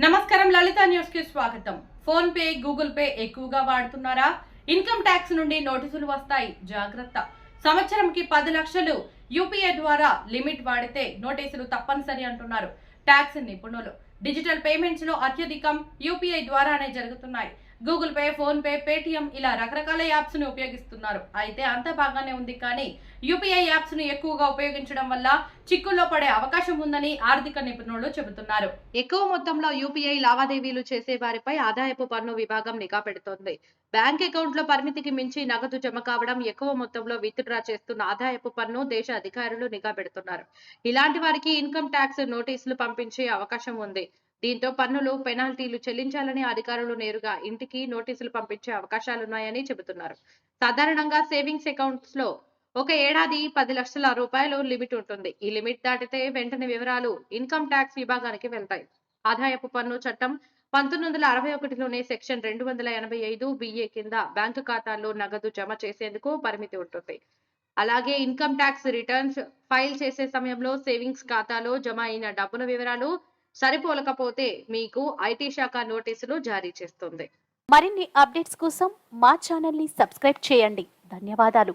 నమస్కారం లలిత న్యూస్కి స్వాగతం. ఫోన్ పే గూగుల్ పే ఎక్కువగా వాడుతున్నారా? ఇన్కమ్ ట్యాక్స్ నుండి నోటీసులు వస్తాయి. జాగ్రత్త. సంవత్సరంకి పది లక్షలు యూపీఐ ద్వారా లిమిట్ వాడితే నోటీసులు తప్పనిసరి అంటున్నారు. ట్యాక్స్ నిపుణులు. డిజిటల్ పేమెంట్స్లో అత్యధికం యూపీఐ ద్వారానే జరుగుతున్నాయి. Google Pay PhonePe Paytm ఇలా రకరకాల యాప్స్ని ఉపయోగిస్తున్నారు. అయితే అంత బాగానే ఉంది కానీ యూపీఐ యాప్స్ను ఎక్కువగా ఉపయోగించడం వల్ల చిక్కుల్లో పడే అవకాశం ఉందని ఆర్థిక నిపుణులు చెబుతున్నారు. ఎక్కువ మొత్తంలో యూపీఐ లావాదేవీలు చేసే వారిపై ఆదాయపు పన్ను విభాగం నిఘా పెడుతోంది. బ్యాంక్ అకౌంట్లో పరిమితికి మించి నగదు జమ కావడం ఎక్కువ మొత్తంలో విత్డ్రా చేస్తున్న ఆదాయపు పన్ను దేశ అధికారులు నిఘా పెడుతున్నారు. ఇలాంటి వారికి ఇన్కమ్ ట్యాక్స్ నోటీసులు పంపించే అవకాశం ఉంది. దీంతో పన్నులు పెనాల్టీలు చెల్లించాలని అధికారులు నేరుగా ఇంటికి నోటీసులు పంపించే అవకాశాలున్నాయని చెబుతున్నారు. సాధారణంగా సేవింగ్స్ అకౌంట్స్లో ఒక ఏడాది పది లక్షల రూపాయలు లిమిట్ ఉంటుంది. ఈ లిమిట్ దాటితే వెంటనే వివరాలు ఇన్కమ్ ట్యాక్స్ విభాగానికి వెళ్తాయి. ఆదాయపు పన్ను చట్టం పంతొమ్మిది వందల అరవై ఒకటిలోనే సెక్షన్ రెండు వందల ఎనభై ఐదు బిఏ కింద బ్యాంకు ఖాతాల్లో నగదు జమ చేసేందుకు పరిమితి ఉంటుంది. అలాగే ఇన్కమ్ ట్యాక్స్ రిటర్న్స్ ఫైల్ చేసే సమయంలో సేవింగ్స్ ఖాతాలో జమ అయిన డబ్బుల వివరాలు సరిపోలకపోతే మీకు ఐటీ శాఖ నోటీసులు జారీ చేస్తుంది. మరిన్ని అప్డేట్స్ కోసం మా ఛానల్ని సబ్స్క్రైబ్ చేయండి. ధన్యవాదాలు.